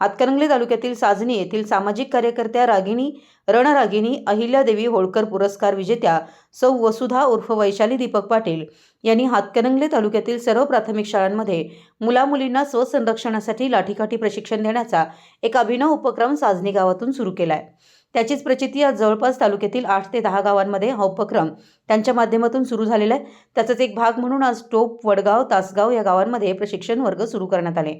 हातकणंगले तालुक्यातील साजनी येथील सामाजिक कार्यकर्त्या रागिणी रणरागिणी अहिल्यादेवी होळकर पुरस्कार विजेत्या सौ वसुधा उर्फ वैशाली दीपक पाटील यांनी हातकणंगले तालुक्यातील सर्व प्राथमिक शाळांमध्ये मुलामुलींना स्वसंरक्षणासाठी लाठीकाठी प्रशिक्षण देण्याचा एक अभिनव उपक्रम साजनी गावातून सुरू केला आहे त्याचीच प्रचिती आज जवळपास तालुक्यातील आठ ते दहा गावांमध्ये हा उपक्रम त्यांच्या माध्यमातून सुरू झालेला आहे. त्याचाच एक भाग म्हणून आज टोप वडगाव तासगाव या गावांमध्ये प्रशिक्षण वर्ग सुरू करण्यात आले.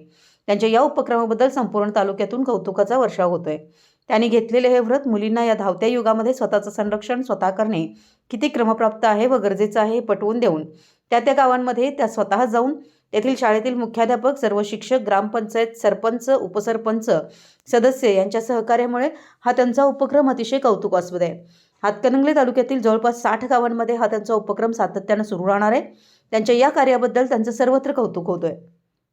त्यांच्या या उपक्रमाबद्दल संपूर्ण तालुक्यातून कौतुकाचा वर्षाव होतोय. त्यांनी घेतलेले हे व्रत मुलींना या धावत्या युगामध्ये स्वतःचं संरक्षण स्वतः करणे किती क्रमप्राप्त आहे व गरजेचं आहे हे पटवून देऊन त्या त्या गावांमध्ये त्या स्वतः जाऊन तेथील शाळेतील मुख्याध्यापक सर्व शिक्षक ग्रामपंचायत सरपंच उपसरपंच सदस्य यांच्या सहकार्यामुळे हा त्यांचा उपक्रम अतिशय कौतुकास्पद आहे. हातकणंगले तालुक्यातील जवळपास साठ गावांमध्ये हा त्यांचा उपक्रम सातत्यानं सुरू राहणार आहे. त्यांच्या या कार्याबद्दल त्यांचं सर्वत्र कौतुक होतोय.